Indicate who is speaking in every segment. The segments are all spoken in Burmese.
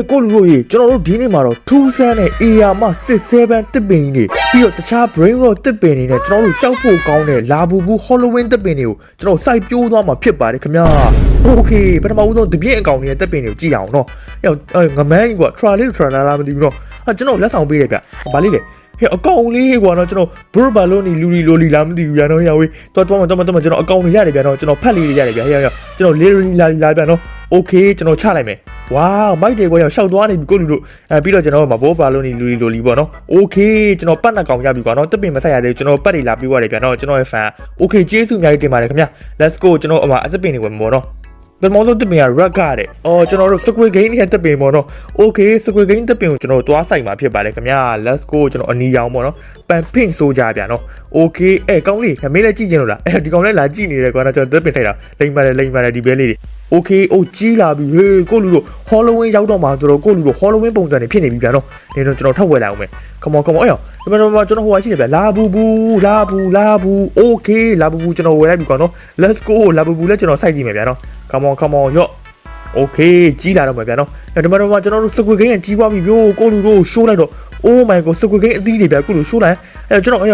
Speaker 1: ကိုလူတို့ရေကျွန်တော်တို့ဒီနေ့မှာတော့ထူးဆန်းတဲ့ AR မ67တစ်ပင်ကြီးတွေပြီးတော့တခြား brain rot တစ်ပင်တွေနဲ့ကျွန်တော်တို့ကြောက်ဖို့ကောင်းတဲ့လာဘူဘူး Halloween တစ်ပင်တွေကိုကျွန်တော်စိုက်ပျိုးသွားမှာဖြစ်ပါတယ်ခင်ဗျာโอเคပထမဦးဆုံးတပြည့်အကောင်တွေရဲ့တစ်ပင်တွေကိုကြည့်အောင်နော်ဟဲ့ငမန်းကြီးကွာ try လေး try လာလားမသိဘူးနော်ဟာကျွန်တော်လက်ဆောင်ပေးတယ်ဗျဘာလေးလဲဟဲ့အကောင်လေးကွာနော်ကျွန်တော် bro ဘာလို့နေလူလီလိုလီလာမသိဘူးဗျာနော်ဟဲ့ဝေးတော့တော့တော့တော့ကျွန်တော်အကောင်တွေရတယ်ဗျာနော်ကျွန်တော်ဖက်လေးတွေရတယ်ဗျာဟဲ့ဟဲ့ကျွန်တော် literally လာလာဗျာနော် โอเคကျွန်တော်ချလိုက်မယ် ဝါးမိုက်တွေကွာရောက်ရှောက်သွားနေပြီကိုလူတို့အဲပြီးတော့ကျွန်တော်မဘောပါလို့နေလူလီလိုလီပေါ့နော်โอเคကျွန်တော်ပတ်နှစ်ကောင်ရပြီကွာနော်တက်ပင်မဆက်ရသေးဘူးကျွန်တော်ပတ်တွေလာပြီးွားတယ်ဗျာနော်ကျွန်တော်ရဲ့ fan โอเคကျေးဇူးအများကြီးတင်ပါတယ်ခင်ဗျ let's go ကျွန်တော်အမအသက်ပင်တွေဝင်ပေါ့နော် ဘယ်မောလို့တက်ပင်က red ကတဲ့အော်ကျွန်တော်တို့ squid game နဲ့တက်ပင်ပေါ့နော် okay squid game တက်ပင်ကိုကျွန်တော်တွားဆိုင်မှာဖြစ်ပါတယ်ခင်ဗျ let's go ကျွန်တော်အနီရောင်ပေါ့နော်ပန်ဖင့်ဆိုကြဗျာနော် okay အဲကောင်းလေးမင်းလည်းကြည့်ချင်လို့လားအဲဒီကောင်လည်းလာကြည့်နေတယ်ကွာနော်ကျွန်တော်တက်ပင်ဆိုင်တာလိမ့်ပါတယ်လိမ့်ပါတယ်ဒီဘဲလေးတွေ okay အိုးကြီးလာပြီဟေးကိုလူတို့ Halloween ရောက်တော့မှာဆိုတော့ကိုလူတို့ Halloween ပုံစံတွေဖြစ်နေပြီဗျာနော်နေတော့ကျွန်တော်ထပ်ဝယ်လိုက်အောင်မယ် come on come on အေးဒီမှာတော့ကျွန်တော်ဟိုဟာရှိနေဗျာလာဘူးဘူးလာဘူးလာဘူး okay လာဘူးဘူးကျွန်တော်ဝယ်လိုက်ပြီကွာနော် let's go လာဘူးဘူးလည်းကျွန်တော်စိုက်ကြည့်မယ်ဗျာနော် come on come on ရော့ okay ကြီးလာတော့မှာဗျာနော်ဒီမှာတော့ကျွန်တော်တို့ squid game ကြီးသွားပြီဗျို့ကိုလူတို့ show လိုက်တော့ oh my god squid game အသီးတွေဗျာကိုလူ show လိုက်အဲကျွန်တော်အဲ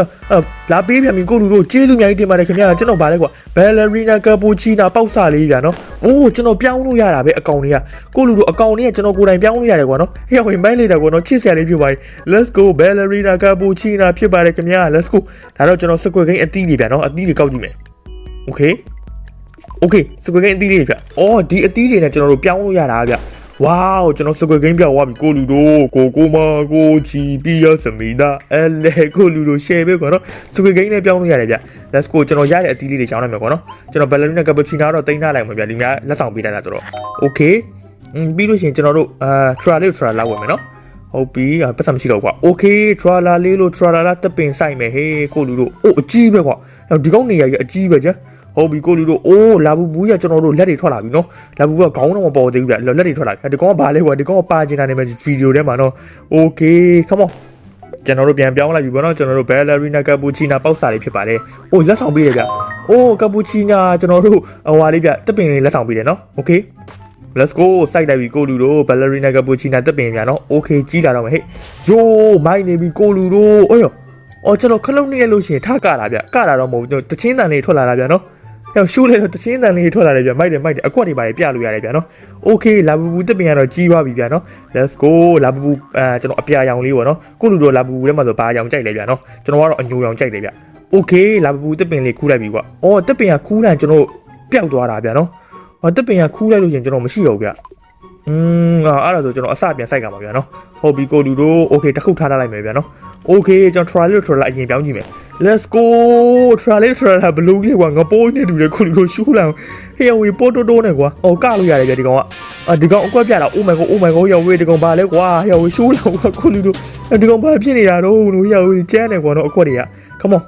Speaker 1: လာပေးပြန်ပြီကိုလူတို့ကျေးဇူးအများကြီးတင်ပါတယ်ခင်ဗျာကျွန်တော်ဗာလဲကွာ ballerina cappuccino ပေါက်စာလေးဗျာနော်အိုးကျွန်တော်ပြောင်းလို့ရတာပဲအကောင်တွေကကိုလူတို့အကောင်တွေကကျွန်တော်ကိုယ်တိုင်ပြောင်းလို့ရတယ်ကွာနော်ဟဲ့ဝင်မိုင်းလိုက်တာကွာနော်ချစ်စရာလေးဖြစ်ပါပြီ let's go ballerina cappuccino ဖြစ်ပါတယ်ခင်ဗျာ let's go ဒါတော့ကျွန်တော် squid game အသီးတွေဗျာနော်အသီးတွေကောက်ကြည့်မယ် okay okay squid game အသီးတွေဗျ။အော်ဒီအသီးတွေနဲ့ကျွန်တော်တို့ပြောင်းလို့ရတာဗျ။ wow ကျွန်တော် squid game ပြောင်းသွားပြီကိုလူတို့ကိုကိုမကိုချီပီယစမီဒါအဲလေကိုလူတို့ share ပဲကွာနော် squid game နဲ့ပြောင်းလို့ရတယ်ဗျ။ let's go ကျွန်တော်ရတဲ့အသီးလေးတွေချောင်းလိုက်မယ်ကွာနော်။ကျွန်တော် ballerina cappuccino တော့တင်ထားလိုက်မှာဗျ။ဒီများလက်ဆောင်ပေးထားတာဆိုတော့ okay อืมပြီးလို့ရှိရင်ကျွန်တော်တို့အာ tra လေး tra လာဝင်မယ်နော်။ဟုတ်ပြီပတ်စံမရှိတော့ကွာ okay trailer လေးလို့ trailer လာတပင်ဆိုင်မယ်ဟေးကိုလူတို့အိုးအကြီးပဲကွာဒီကောင်းနေရကြီးအကြီးပဲကြာ ဟုတ်ပြီကိုလူတို့အိုးလာဘူးဘူးရကျွန်တော်တို့လက်တွေထွက်လာပြီနော်လာဘူးကခေါင်းတော့မပေါ်သေးဘူးဗျလက်တွေထွက်လာပြီဒီကောင်ကဘာလဲကွာဒီကောင်ကပါကျင်တာနေမယ်ဗီဒီယိုထဲမှာနော် okay come on ကျွန်တော်တို့ပြန်ပြောင်းလိုက်ပြီပေါ့နော်ကျွန်တော်တို့ ballerina cappuccino ပေါက်စာလေးဖြစ်ပါတယ်။အိုးလက်ဆောင်ပေးတယ်ဗျ။အိုး cappuccino ကျွန်တော်တို့ဟိုဟာလေးဗျတက်ပင်လေးလက်ဆောင်ပေးတယ်နော် okay let's go စိုက်လိုက်ပြီကိုလူတို့ ballerina cappuccino တက်ပင်ဗျာနော် okay ကြီးလာတော့မယ်ဟဲ့ယိုးမိုက်နေပြီကိုလူတို့အေးရောအော်ကျွန်တော်ခလုံးနေရလို့ရှိရင်ထကလာဗျကလာတော့မဟုတ်ဘူးတချင်းတန်လေးထွက်လာတာဗျာနော် ဟဲ့ရှိုးလေတော့တချင်းတန်လေးထွက်လာတယ်ဗျမိုက်တယ်မိုက်တယ်အကွက်တွေပါလေပြလို့ရတယ်ဗျာနော် okay လာဘူဘူတက်ပင်ကတော့ကြီးသွားပြီဗျာနော် let's go လာဘူဘူအဲကျွန်တော်အပြာရောင်လေးပေါ့နော်ကိုလူတို့လာဘူဘူထဲမှာဆိုဘာရောင်ကြိုက်လဲဗျာနော်ကျွန်တော်ကတော့အညိုရောင်ကြိုက်တယ်ဗျ okay လာဘူဘူတက်ပင်လေးခူးလိုက်ပြီကွာအော်တက်ပင်ကခူးတိုင်းကျွန်တော်ပျောက်သွားတာဗျာနော်ဟောတက်ပင်ကခူးလိုက်လို့ရှိရင်ကျွန်တော်မရှိတော့ဘူးဗျ อืมအဲ့ဒါဆိုကျွန်တော်အစပြန်စိုက်ကြမှာဗျာနော်ဟုတ်ပြီကိုလူတို့ okay တစ်ခုထားထားလိုက်မယ်ဗျာနော် okay ကျွန်တော် trial trial အရင်ပြောင်းကြည့်မယ် let's go trial trial ဘလူးလေးကွာငပိုးနေတူတယ်ကိုလူတို့ရှူးလာဟေးဝေပိုတိုတိုနဲ့ကွာဟောကလို့ရတယ်ဗျာဒီကောင်ကအာဒီကောင်အကွက်ပြတာ oh my god oh my god ရောဝေးဒီကောင်ဘာလဲကွာဟေးဝေးရှူးလာကွာကိုလူတို့ဒီကောင်ဘာဖြစ်နေတာတော့လို့ဟေးဝေးကျန်းနေကွာနော်အကွက်တွေက come on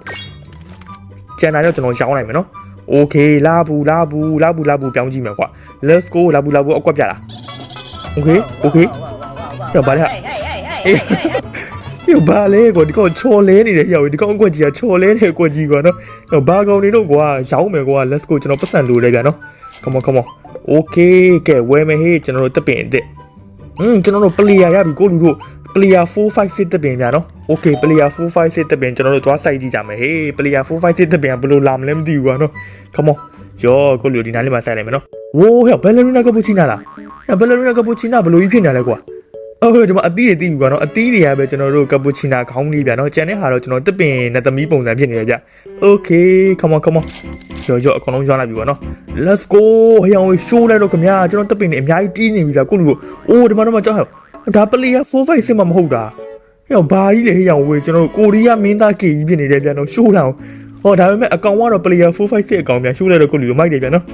Speaker 1: ကျန်တာတော့ကျွန်တော်ရောင်းလိုက်မယ်နော် okay လာဘူးလာဘူးလာဘူးလာဘူးပြောင်းကြည့်မယ်ကွာ let's go လာဘူးလာဘူးအကွက်ပြတာ okay okay ရပါလေဟာအေးရပါလေကိုဒီကောင်ချော်လဲနေတယ်ဟိုဒီကောင်အကွက်ကြီးကချော်လဲနေအကွက်ကြီးကွာနော်ဟိုဘာကောင်နေတော့ကွာရောင်းမယ်ကွာ let's go ကျွန်တော်ပတ်စံလိုတယ်ဗျာနော် come on come on okay ကဲဝယ်မယ်ဟေးကျွန်တော်တို့တပင်အစ်อืมကျွန်တော်တို့ player ရပြီကိုလူတို့ player 456တပင်ဗျာနော် okay player 456တပင်ကျွန်တော်တို့သွားစိုက်ကြည့်ကြမယ်ဟေး player 456တပင်ဘယ်လိုလာမလဲမသိဘူးကွာနော် come on ယောကိုလူဒီနားလေးမှာစိုက်လိုက်မယ်နော်ဝိုးဟဲ့ဘယ်လရီနာကပူချီနာလားအဲဘယ်လရီနာကပူချီနာဘယ်လိုကြီးဖြစ်နေလဲကွာအော်ဒီမှာအသီးတွေတီးပြီကွာနော်အသီးတွေကပဲကျွန်တော်တို့ကပူချီနာခေါင်းလေးဗျာနော်ကျန်တဲ့ဟာတော့ကျွန်တော်တစ်ပင်နဲ့သမီးပုံစံဖြစ်နေတယ်ဗျ okay come on come on ရောရောအကုန်လုံးရွာလိုက်ပြီကွာနော် let's go ဟေးအောင် show လိုက်တော့ခင်ဗျာကျွန်တော်တစ်ပင်နဲ့အများကြီးတီးနေပြီဗျာကိုလူကိုအိုးဒီမှာတော့မကြောက်ဟဲ့ဒါ player 45စစ်မှမဟုတ်တာဟေးဘာကြီးလေဟေးအောင်ဝေးကျွန်တော်ကိုရီးယားမင်းသားကေကြီးဖြစ်နေတယ်ဗျာနော် show လာအောင် ဟောဒါပေမဲ့အကောင်ကတော့ player 456အကောင်ဗျာ show လိုက်တော့ကိုလူကိုမိုက်တယ်ဗျာနော်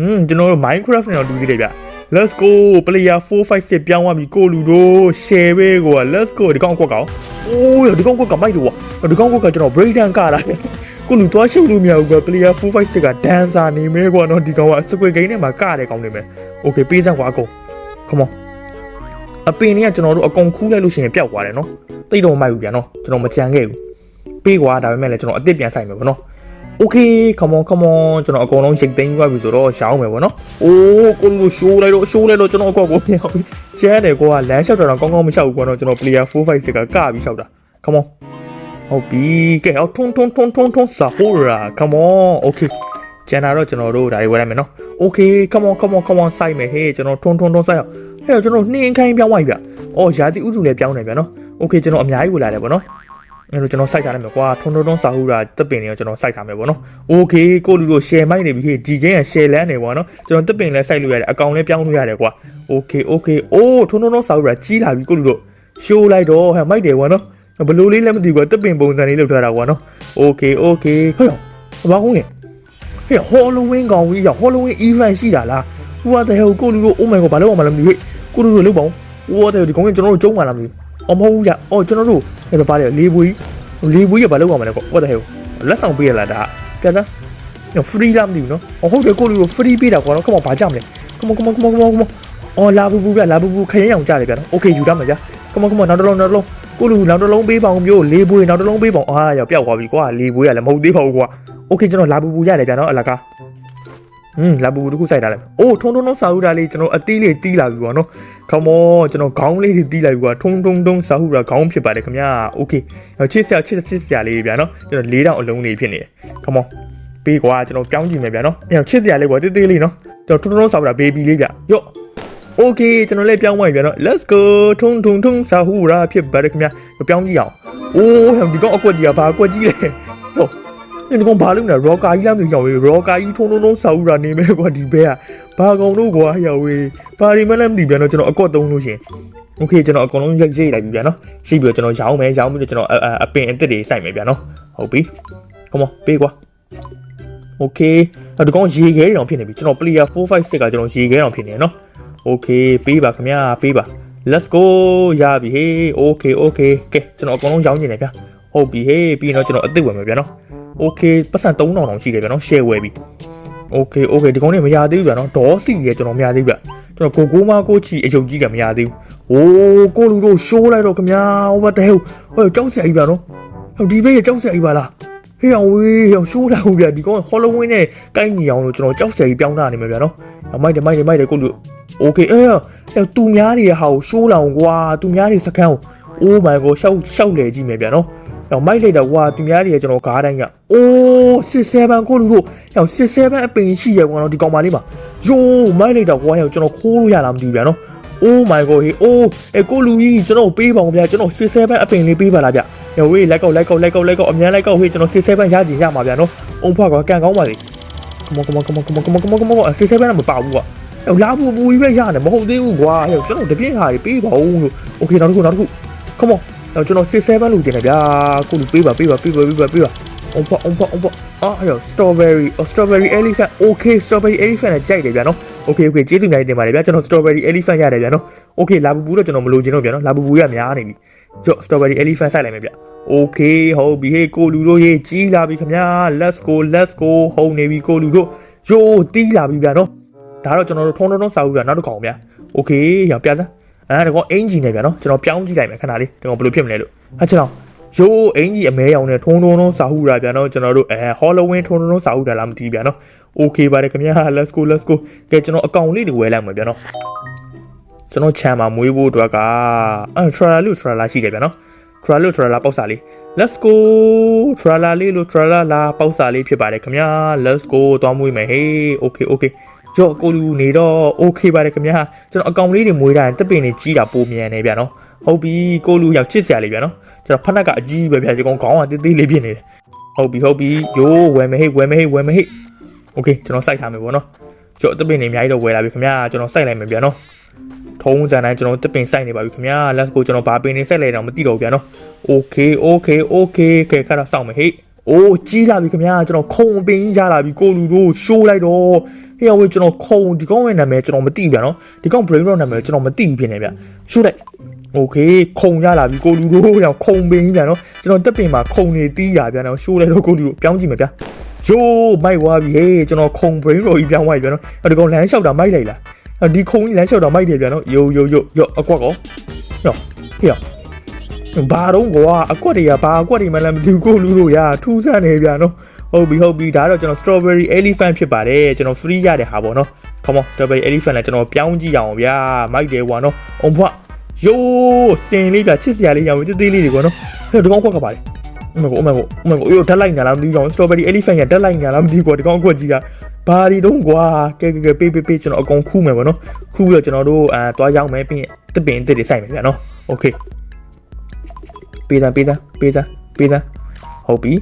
Speaker 1: อืมကျွန်တော်တို့ Minecraft နဲ့တော့တူသေးတယ်ဗျ Let's go player 456ပြောင်းသွားပြီကိုလူတို့ share ပဲကိုက Let's go ဒီကောင်ကွက်ကောင်အိုးဒီကောင်ကွက်ကမိုက်တော့ဒီကောင်ကွက်ကကျွန်တော် break down ကတာကိုလူသွားရှုပ်လို့မရဘူးကွာ player 456က dancer နေမဲကွာနော်ဒီကောင်က squid game နဲ့မှာကတယ်ကောင်နေမယ် okay ပေးစမ်းကွာအကုန် come on အပင်တွေကကျွန်တော်တို့အကုန်ခူးလိုက်လို့ရှိရင်ပျောက်သွားတယ်နော်တိတ်တော့မမိုက်ဘူးဗျာနော်ကျွန်တော်မကြံခဲ့ဘူး ပေးကွာဒါပေမဲ့လည်းကျွန်တော်အစ်စ်ပြန်ဆိုင်မယ်ကွာနော် Okay come on come on ကျွန်တော်အကုန်လုံးရိတ်သိမ်းသွားပြီဆိုတော့ရောင်းမယ်ပေါ့နော်အိုးကိုလူလိုရှိုးလိုက်တော့ရှိုးလိုက်တော့ကျွန်တော်အကွက်ကိုမြောက်ပြီကျန်းတယ်ကိုကလမ်းလျှောက်တာတော့ကောင်းကောင်းမလျှောက်ဘူးပေါ့နော်ကျွန်တော် player 4 5 6ကကပြီးလျှောက်တာ come on ဟုတ်ပြီကဲဟောထုံထုံထုံထုံထုံစာဟိုရာ come on okay ကျန်တာတော့ကျွန်တော်တို့ဒါတွေဝယ်ရမယ်နော် okay come on come on come on စိုက်မယ်ဟေးကျွန်တော်ထုံထုံထုံစိုက်အောင်ဟဲ့ကျွန်တော်နှင်းခိုင်းပြောင်းသွားပြီဗျအော်ယာတိဥစုလည်းပြောင်းနေဗျနော် okay ကျွန်တော်အများကြီးဝယ်လာတယ်ပေါ့နော် အဲ့လိုကျွန်တော်စိုက်ထားလိုက်မယ်ကွာထုံထုံထုံစာဟူရာတပ်ပင်တွေကိုကျွန်တော်စိုက်ထားမယ်ပေါ့နော် okay ကိုလူတို့ share မိုက်နေပြီဟေးဒီကင်းက share လန်းနေပေါ့နော်ကျွန်တော်တပ်ပင်လည်းစိုက်လို့ရတယ်အကောင်လည်းပြောင်းလို့ရတယ်ကွာ okay okay အိုးထုံထုံထုံစာဟူရာကြီးလာပြီကိုလူတို့ show လိုက်တော့ဟဲ့မိုက်တယ်ကွာနော်ဘလို့လေးလည်းမသိဘူးကွာတပ်ပင်ပုံစံလေးလုပ်ထားတာကွာနော် okay okay ဟဲ့ဘာကုန်းလဲဟဲ့ Halloween ကောင်ကြီးရ Halloween event ရှိတာလား What the hell ကိုလူတို့ Oh my god ဘာလို့မှမလုပ်ဘူးဟဲ့ကိုလူတို့လုပ်ပါဦး What the hell ဒီကောင်ကြီးကျွန်တော်တို့ကျုံးမှလားမသိဘူး အော်မဟုတ်ဘူးရအော်ကျွန်တော်တို့ဟဲ့ဘာလဲလေးပွေးလေးပွေးရဘာလုပ်ရမလဲကော What the hell လက်ဆောင်ပေးရလားဒါပြစမ်းနော် free လားမသိဘူးနော်အော်ဟုတ်တယ်ကိုလူတို့ free ပေးတာကွာနော်ခမဘာကြမလဲ Come on come on come on come on come on အော်လာဘူးဘူးပြလာဘူးဘူးခရင်အောင်ကြတယ်ဗျာနော် Okay ယူရမှာဗျာ Come on come on နောက်တစ်လုံးနောက်တစ်လုံးကိုလူနောက်တစ်လုံးပေးပါအောင်မျိုးလေးပွေးနောက်တစ်လုံးပေးပါအောင်အာရောက်ပြောက်သွားပြီကွာလေးပွေးရလည်းမဟုတ်သေးပါဘူးကွာ Okay ကျွန်တော်လာဘူးဘူးရတယ်ဗျာနော်အလကား ဟွန်းလာပူပူတစ်ခုစိုက်ထားလိုက်။အိုးထုံထုံထုံစာဟုတာလေးကျွန်တော်အသီးလေးတီးလာပြီပေါ့နော်။ Come on ကျွန်တော်ခေါင်းလေးတွေတီးလိုက်ပြီကွာထုံထုံထုံစာဟုတာခေါင်းဖြစ်ပါတယ်ခင်ဗျာ။ Okay ချစ်စရာချစ်ချစ်စရာလေးဗျာနော်။ကျွန်တော်၄တောင်အလုံးလေးဖြစ်နေတယ်။ Come on ပေးကွာကျွန်တော်ပြောင်းကြည့်မယ်ဗျာနော်။အဲ့ချစ်စရာလေးကွာတေးသေးလေးနော်။ကျွန်တော်ထုံထုံထုံစာဟုတာ baby လေးဗျ။ယော့ Okay ကျွန်တော်လည်းပြောင်းသွားပြီဗျာနော် Let's go ထုံထုံထုံစာဟုတာဖြစ်ပါတယ်ခင်ဗျာ။ပြောင်းကြည့်အောင်။အိုးဟဲ့ဒီကောင်အကွက်ကြီးကဘာအကွက်ကြီးလဲ။ဟော ဒီကောင်ဘာလုပ်နေရောကာကြီးလားမသိကြောင်ဝေးရောကာကြီးထုံထုံထုံစာဥရာနေမဲကွာဒီဘဲကဘာကောင်တို့ကွာဟဲ့ဝေးဘာဒီမဲလည်းမသိပြန်တော့ကျွန်တော်အကွက်သုံးလို့ရှင်โอเคကျွန်တော်အကုန်လုံးရိတ်ရိတ်လိုက်ပြီဗျာနော်ရှိပြီးတော့ကျွန်တော်ရောင်းမယ်ရောင်းပြီးတော့ကျွန်တော်အပင်အစ်စ်တွေစိုက်မယ်ဗျာနော်ဟုတ်ပြီ come on ပေးကွာโอเคအဲ့ဒီကောင်ရေခဲတောင်ဖြစ်နေပြီကျွန်တော် player 456ကကျွန်တော်ရေခဲတောင်ဖြစ်နေနော်โอเคပေးပါခင်ဗျာပေးပါ let's go ရပြီဟေး okay okay ကဲကျွန်တော်အကုန်လုံးရောင်းနေတယ်ဗျာဟုတ်ပြီဟေးပြီးရင်တော့ကျွန်တော်အစ်စ်ဝယ်မယ်ဗျာနော် okay ပတ်စံ3000တောင်ရှိတယ်ဗျာနော် share ဝယ်ပြီ okay okay ဒီကောင်နေမရသေးဘူးဗျာနော်ဒေါ်စီရကျွန်တော်မရသေးဘူးဗျကျွန်တော်ကိုကိုမကိုချီအယုတ်ကြီးကမရသေးဘူးโอ้ကိုလူတို့ show လိုက်တော့ခင်ဗျာ what the hell ဟဲ့ကြောက်စရာကြီးဗျာနော်ဟိုဒီဘေးကကြောက်စရာကြီးပါလားဟေးအောင်ဝေးအောင် show လိုက်ဘူးဗျာဒီကောင် Halloween နဲ့ကိုင်းညီအောင်လို့ကျွန်တော်ကြောက်စရာကြီးပြောင်းတာနေမှာဗျာနော်မိုက်တယ်မိုက်တယ်မိုက်တယ်ကိုလူ okay အဲအဲသူများတွေဟာကို show လောင်ကွာသူများတွေစကန်ကို oh my god ရှောက်ရှောက်လေကြည့်မယ်ဗျာနော် တော့မိုက်လိုက်တော့ကွာသူများတွေကကျွန်တော်ကားတိုင်းကအိုး67ကိုလူတို့ဟော67အပင်ရှိရကွာနော်ဒီကောင်မလေးမှာယိုးမိုက်လိုက်တော့ကွာဟောကျွန်တော်ခိုးလို့ရလားမသိဘူးဗျာနော် Oh my god ဟေးအိုးအဲကိုလူကြီးကျွန်တော်ပေးပါအောင်ဗျာကျွန်တော်67အပင်လေးပေးပါလားဗျ။ညဝေးလိုက်ကောက်လိုက်ကောက်လိုက်ကောက်လိုက်ကောက်အများလိုက်ကောက်ဟေးကျွန်တော်67ရကြည်ရမှာဗျာနော်။အုံဖွားကွာကန်ကောင်းပါလေ။ Come on come on come on come on come on come on come on 67ကမပါဘူးကွာ။ဟဲ့လာဘူးဘူးကြီးပဲရတယ်မဟုတ်သေးဘူးကွာ။ဟဲ့ကျွန်တော်တပြင်းဟာပေးပါဦးလို့။ Okay နောက်တစ်ခုနောက်တစ်ခု Come on တော့ကျွန်တော်67လို့ကျင်တယ်ဗျာကိုလူပေးပါပေးပါပေးပါပေးပါပေးပါအုံဖအုံဖအုံဖအာဟဲ့ strawberry strawberry elephant okay strawberry elephant နဲ့ကြိုက်တယ်ဗျာနော် okay okay ကျေးဇူးများတင်ပါတယ်ဗျာကျွန်တော် strawberry elephant ရတယ်ဗျာနော် okay လာဘူးဘူးတော့ကျွန်တော်မလိုချင်တော့ဗျာနော်လာဘူးဘူးရများနေပြီကြော့ strawberry elephant စိုက်လိုက်မယ်ဗျာ okay ဟုတ်ပြီဟေးကိုလူတို့ရေးကြီးလာပြီခင်ဗျာ let's go let's go ဟုတ်နေပြီကိုလူတို့ယိုးတီးလာပြီဗျာနော်ဒါတော့ကျွန်တော်တို့ထုံထုံထုံစာဦးဗျာနောက်တစ်ခေါက်ဗျာ okay ရပြစမ်း အဲဒါကောင်အင်ဂျီနဲ့ဗျာနော်ကျွန်တော်ပြောင်းကြည့်လိုက်မယ်ခဏလေးဒီကောင်ဘယ်လိုဖြစ်မလဲလို့ဟာကျွန်တော်ရိုးအင်ဂျီအမဲရောင်နဲ့ထုံထုံထုံစာဟုတာဗျာနော်ကျွန်တော်တို့အဲ Halloween ထုံထုံထုံစာဟုတာလားမသိဗျာနော် Okay ပါတယ်ခင်ဗျာ let's go let's go ကဲကျွန်တော်အကောင့်လေးတွေဝယ်လိုက်မယ်ဗျာနော်ကျွန်တော်ချမ်းမှာမွေးဖို့အတွက်ကအဲ trailer လို့ trailer ရှိတယ်ဗျာနော် trailer လို့ trailer ပေါက်စာလေး let's go trailer လေးလို့ trailer လာပေါက်စာလေးဖြစ်ပါတယ်ခင်ဗျာ let's go သွားမွေးမယ်ဟေး okay okay ကြော့ကိုလူနေတော့ okay ပါတယ်ခင်ဗျာကျွန်တော်အကောင်လေးတွေမွေးတာတက်ပင်တွေကြီးတာပိုမြန်နေဗျာနော်ဟုတ်ပြီကိုလူရောက်ချစ်စရာလေးဗျာနော်ကျွန်တော်ဖက်နှက်ကအကြီးပဲဗျာဒီကောင်ခေါင်းကတေးသေးလေးဖြစ်နေတယ်ဟုတ်ပြီဟုတ်ပြီယိုးဝယ်မဟိတ်ဝယ်မဟိတ်ဝယ်မဟိတ် okay ကျွန်တော်စိုက်ထားမယ်ပေါ့နော်ကြော့တက်ပင်တွေအများကြီးတော့ဝယ်လာပြီခင်ဗျာကျွန်တော်စိုက်လိုက်မယ်ဗျာနော်ထုံးစံတိုင်းကျွန်တော်တက်ပင်စိုက်နေပါပြီခင်ဗျာ let's go ကျွန်တော်ဘာပင်နေစိုက်လိုက်တော့မသိတော့ဘူးဗျာနော် okay okay okay ကဲခါတော့စောင့်မယ်ဟိတ်အိုးကြီးလာပြီခင်ဗျာကျွန်တော်ခုံပင်ရလာပြီကိုလူတို့ရှိုးလိုက်တော့ ဟေ့ဝေးကျွန်တော်ခုံဒီကောင်ရဲ့နာမည်ကျွန်တော်မသိဗျာနော်ဒီကောင် brain rot နာမည်ကျွန်တော်မသိဘူးဖြစ်နေဗျရှိုးလိုက်โอเคခုံရလာပြီကိုလူတို့ရောခုံပင်ဗျာနော်ကျွန်တော်တက်ပင်မှာခုံနေတီးရဗျာနော်ရှိုးလိုက်တော့ကိုလူတို့ပြောင်းကြည့်မယ်ဗျာယိုးမိုက်သွားပြီဟေးကျွန်တော်ခုံ brain rot ကြီးပြောင်းသွားပြီဗျာနော်ဒီကောင်လမ်းလျှောက်တာမိုက်လိုက်လားဒီခုံကြီးလမ်းလျှောက်တာမိုက်တယ်ဗျာနော်ယိုးယိုးယိုးယောအကွက်ကောယောဟေ့ဘာတော့ကွာအကွက်တွေကဘာအကွက်တွေမှလည်းမသိဘူးကိုလူတို့ရာထူးဆန်းနေဗျာနော် ဟဟုတ်ပြီဟုတ်ပြီဒါကတော့ကျွန်တော် strawberry elephant ဖြစ်ပါတယ်ကျွန်တော် free ရတဲ့ဟာပေါ့နော် come on strawberry elephant လည်းကျွန်တော်ပြောင်းကြည့်ရအောင်ဗျာမိုက်တယ်ကွာနော်အုံဖွားယိုးစင်လေးဗျချစ်စရာလေးရောင်တေးသေးလေးတွေကွာနော်ဟဲ့ဒီကောင်ကွက်ကပါလေအမေကိုအမေကိုအမေကိုရိုဓာတ်လိုက်ညာလားမသိဘူးကောင် strawberry elephant ကဓာတ်လိုက်ညာလားမသိဘူးကွာဒီကောင်ကွက်ကြီးကဘာဒီတော့ကွာကဲကဲကဲပေးပေးပေးကျွန်တော်အကုန်ခူးမယ်ပေါ့နော်ခူးပြီးတော့ကျွန်တော်တို့အဲတွားရောက်မယ်ပြီးရင်တပင်တစ်တွေစိုက်မယ်ဗျာနော် okay ပေးစမ်းပေးစမ်းပေးစမ်းပေးစမ်းဟုတ်ပြီ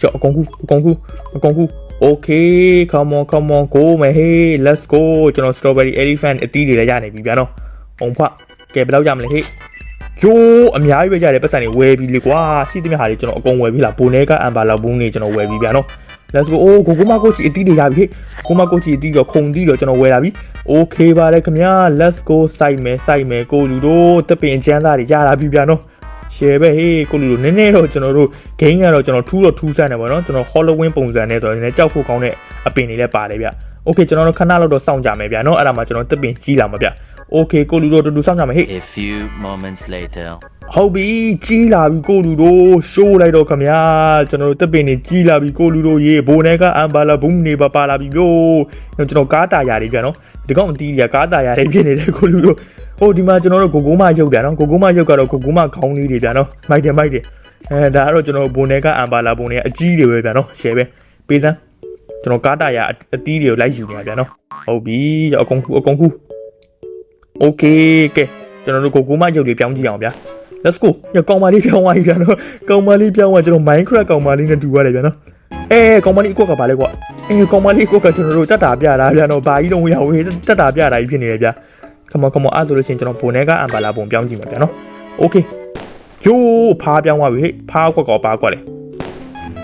Speaker 1: ကျော်အကုန်ကူအကုန်ကူအကုန်ကူ okay come on come on go မယ် hey let's go ကျွန်တော် strawberry elephant အတီးတွေလည်းရနေပြီဗျာနော်အောင်ဖွကဲဘယ်လောက်ရမလဲဟေ့ဂျိုးအများကြီးပဲရတယ်ပတ်စံတွေဝယ်ပြီလေကွာရှိသမျှဟာတွေကျွန်တော်အကုန်ဝယ်ပြီလားဘိုနဲကအမ်ဘာလောက်ဘူးနေကျွန်တော်ဝယ်ပြီဗျာနော် let's go အိုးကိုကိုမကိုချီအတီးတွေရပြီဟေ့ကိုမကိုချီအတီးတော့ခုံတီးတော့ကျွန်တော်ဝယ်လာပြီ okay ပါလေခင်ဗျာ let's go စိုက်မယ်စိုက်မယ်ကိုလူတို့တပင်ချမ်းသားတွေရလာပြီဗျာနော် share ပဲဟေးကိုလူလိုနည်းနည်းတော့ကျွန်တော်တို့ game ကတော့ကျွန်တော်ထူးတော့ထူးဆန်းတယ်ပေါ့နော်ကျွန်တော် Halloween ပုံစံနဲ့ဆိုတော့နည်းနည်းကြောက်ဖို့ကောင်းတဲ့အပင်တွေလည်းပါတယ်ဗျ Okay ကျွန်တော်တို့ခဏလောက်တော့စောင့်ကြမယ်ဗျာနော်အဲ့ဒါမှကျွန်တော်တပင်ကြီးလာမှာဗျ Okay ကိုလူတို့တူတူစောင့်ကြမယ်ဟေး
Speaker 2: A few moments later.
Speaker 1: ဟုတ်ပြီကြီးလာပြီကိုလူတို့ရှိုးလိုက်တော့ခမညာကျွန်တော်တို့တပင်နေကြီးလာပြီကိုလူတို့ရေဘိုနဲ့ကအမ်ဘာလာဘုံနေပါပါလာပြီဗျို့ကျွန်တော်ကားတာယာတွေဗျာနော်ဒီကောင်အတီးတွေကကားတာယာတွေဖြစ်နေတယ်ကိုလူတို့ ဟိုဒီမှာကျွန်တော်တို့ကိုကိုမရုပ်တယ်နော်ကိုကိုမရုပ်ကတော့ကိုကိုမခေါင်းလေးတွေဗျာနော်မိုက်တယ်မိုက်တယ်အဲဒါကတော့ကျွန်တော်ဘိုနဲ့ကအမ်ဘာလာဘုံတွေအကြီးတွေပဲဗျာနော်ရှယ်ပဲပေးစမ်းကျွန်တော်ကားတာယာအတီးတွေကိုလိုက်ယူနေတာဗျာနော်ဟုတ်ပြီအကုန်ခုအကုန်ခု Okay ကဲကျွန်တော်တို့ကိုကိုမရုပ်တွေပြောင်းကြည့်အောင်ဗျာ let's go ညကောင်မလေးပြောင်းသွားပြီဗျာနော်ကောင်မလေးပြောင်းသွားကျွန်တော် minecraft ကောင်မလေးနဲ့တူရတယ်ဗျာနော်အဲကောင်မလေးအကွက်ကပါလဲကွာအဲကောင်မလေးအကွက်ကကျွန်တော်တို့တက်တာပြတာဗျာနော်ဘာကြီးတော့ဝေးရဝေးတက်တာပြတာကြီးဖြစ်နေတယ်ဗျာ come on come on အဲ့ဆိုလို့ရှိရင်ကျွန်တော်ဘုံထဲကအမ်ဘာလာပုံပြောင်းကြည့်မှာဗျာနော် okay ယိုးဖားပြောင်းသွားပြီဟေ့ဖားကွက်ကောပါကွက်လေ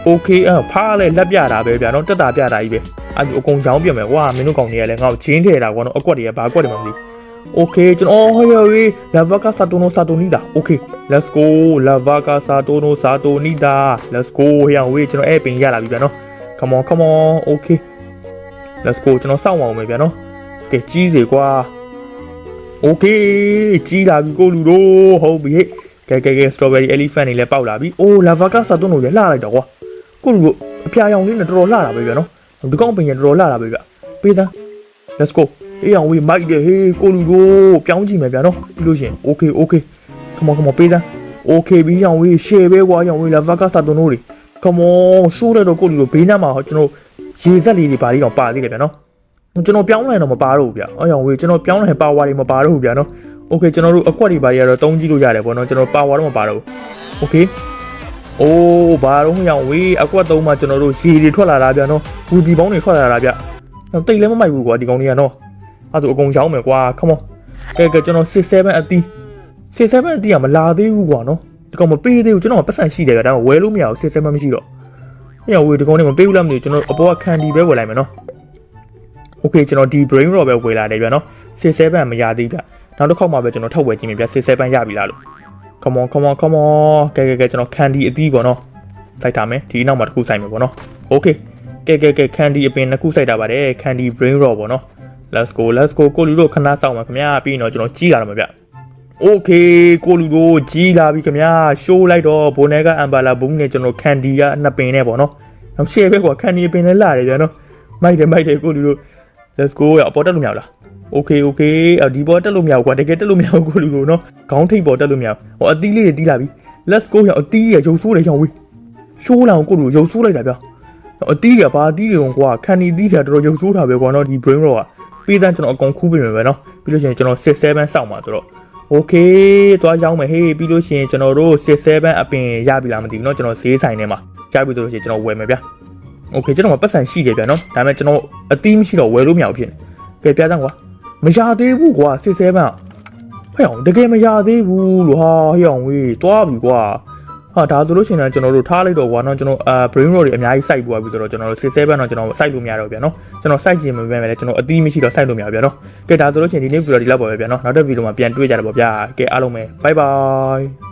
Speaker 1: okay အဖားလဲလက်ပြတာပဲဗျာနော်တက်တာပြတာကြီးပဲအဲ့ဒီအကုန်ချောင်းပြမယ်ကွာမင်းတို့ကောင်တွေကလည်းငါ့ကိုချင်းထဲတာကွာနော်အကွက်တွေကဘာကွက်တွေမှမသိဘူး Okay ကျွန်တော်ဟောရရီ Lava ka Satono Satonida Okay let's go Lava ka Satono Satonida let's go ဟောင်ဝေးကျွန်တော်အဲ့ပင်ရလာပြီဗျာနော် Come on come on Okay let's go ကျွန်တော်စောင့်အောင်မယ်ဗျာနော်ကဲကြီးစေကွာ Okay ကြီးလာပြီကိုလူတို့ဟုတ်ပြီဟဲ့ကဲကဲကဲ strawberry elephant တွေလည်းပေါက်လာပြီအိုး Lava ka Satono လည်းလှလိုက်တော့ကွာကိုလူတို့အဖျားရောင်လေးနဲ့တော်တော်လှတာပဲဗျာနော်ဒီကောင်ပင်ရတော်တော်လှတာပဲဗျပေးစမ်း let's go အေးအောင်ဝေးမိုက်တယ်ဟေးကိုလူတို့ပြောင်းကြည့်မယ်ဗျာနော်ပြီးလို့ရှရင် okay okay come on come on ပေးစမ်း okay ပြီးအောင်ဝေး share ပဲကွာအောင်ဝေး lava ka satono တွေ come on ရှိုးတဲ့တော့ကိုလူတို့ဘေးနားမှာကျွန်တော်ရေစက်လေးတွေပါလေးတော့ပါသေးတယ်ဗျာနော် ကျွန်တော်ပြောင်းလိုက်တော့မပါတော့ဘူးဗျာအော်အောင်ဝေးကျွန်တော်ပြောင်းလိုက်ပါဝါတွေမပါတော့ဘူးဗျာနော် okay ကျွန်တော်တို့အကွက်တွေပါတွေကတော့တုံးကြည့်လို့ရတယ်ပေါ့နော်ကျွန်တော်ပါဝါတော့မပါတော့ဘူး okay အိုးဘာတော့ဟိအောင်ဝေးအကွက်သုံးမှကျွန်တော်တို့ရေတွေထွက်လာတာဗျာနော်ဘူစီပေါင်းတွေထွက်လာတာဗျတော့တိတ်လည်းမမိုက်ဘူးကွာဒီကောင်တွေကနော်အဲ့ဒါအကုန်ရောင်းမယ်ကွာ come on ကဲကဲကျွန်တော်67အတီး67အတီးကမလာသေးဘူးကွာနော်ဒီကောင်မပေးသေးဘူးကျွန်တော်ပတ်စံရှိတယ်ဗျဒါပေမဲ့ဝယ်လို့မရဘူး67မရှိတော့ညဝေးဒီကောင်နဲ့မပေးဘူးလားမသိဘူးကျွန်တော်အပေါ်ကခံဒီပဲဝယ်လိုက်မယ်နော် okay ကျွန်တော်ဒီ brain rot ပဲဝယ်လာတယ်ဗျနော်67မရသေးဗျနောက်တစ်ခေါက်မှပဲကျွန်တော်ထုတ်ဝယ်ကြည့်မယ်ဗျ67ရပြီလားလို့ come on come on come on ကဲကဲကဲကျွန်တော်ခံဒီအတီးပေါ့နော်စိုက်ထားမယ်ဒီနောက်မှာတစ်ခုစိုက်မယ်ပေါ့နော် okay ကဲကဲကဲခံဒီအပင်နှစ်ခုစိုက်တာပါတယ်ခံဒီ brain rot ပေါ့နော် let's go let's go ကိုလူတို့ခဏစောင့်ပါခင်ဗျာပြီးရင်တော့ကျွန်တော်ကြီးလာတော့မှာဗျ okay ကိုလူတို့ကြီးလာပြီခင်ဗျာ show လိုက်တော့ဘိုနဲကအမ်ဘာလာဘုံနဲ့ကျွန်တော်ကန်ဒီကနှစ်ပင်နဲ့ပေါ့နော်နောက် share ပဲကွာကန်ဒီပင်နဲ့လာတယ်ဗျာနော်မိုက်တယ်မိုက်တယ်ကိုလူတို့ let's go ရအပေါ်တက်လို့မရဘူးလား okay okay အော်ဒီပေါ်တက်လို့မရဘူးကွာတကယ်တက်လို့မရဘူးကိုလူတို့နော်ခေါင်းထိပ်ပေါ်တက်လို့မရဘူးဟိုအသီးလေးတွေတီးလာပြီ let's go ရအသီးရရုပ်ဆိုးတယ်ရောင်ဝေး show လာအောင်ကိုလူရုပ်ဆိုးလိုက်တာဗျာအသီးရဘာအသီးတွေကွာကန်ဒီအသီးတွေတော်တော်ရုပ်ဆိုးတာပဲကွာနော်ဒီ brain rot က ပေးစမ်းကျွန်တော်အကုန်ခူးပေးမယ်ပဲเนาะပြီးလို့ရှိရင်ကျွန်တော်67စောင့်ပါဆိုတော့ okay သွားရောက်မယ်ဟေးပြီးလို့ရှိရင်ကျွန်တော်တို့67အပင်ရပြီလားမသိဘူးเนาะကျွန်တော်ဈေးဆိုင်ထဲမှာရပြီဆိုလို့ရှိရင်ကျွန်တော်ဝယ်မယ်ဗျာ okay ကျွန်တော်မှာပတ်စံရှိတယ်ဗျာเนาะဒါပေမဲ့ကျွန်တော်အသီးမရှိတော့ဝယ်လို့မရဘူးဖြစ်နေကဲပြစမ်းကွာမရသေးဘူးကွာ67ကဟဲ့အောင်တကယ်မရသေးဘူးလို့ဟာဟဲ့အောင်ဝေးသွားပြီကွာဟာဒါဆိုလို့ရှိရင်လည်းကျွန်တော်တို့ထားလိုက်တော့ကွာเนาะကျွန်တော်အာ brain rot တွေအများကြီးစိုက်ပွားပြီဆိုတော့ကျွန်တော်တို့67တော့ကျွန်တော်စိုက်လို့မရတော့ဗျာเนาะကျွန်တော်စိုက်ခြင်းမပဲမဲ့လည်းကျွန်တော်အသီးမရှိတော့စိုက်လို့မရဘူးဗျာเนาะကဲဒါဆိုလို့ရှိရင်ဒီနေ့ဗီဒီယိုဒီလောက်ပါပဲဗျာเนาะနောက်တဲ့ဗီဒီယိုမှာပြန်တွေ့ကြတယ်ပေါ့ဗျာကဲအားလုံးပဲ bye bye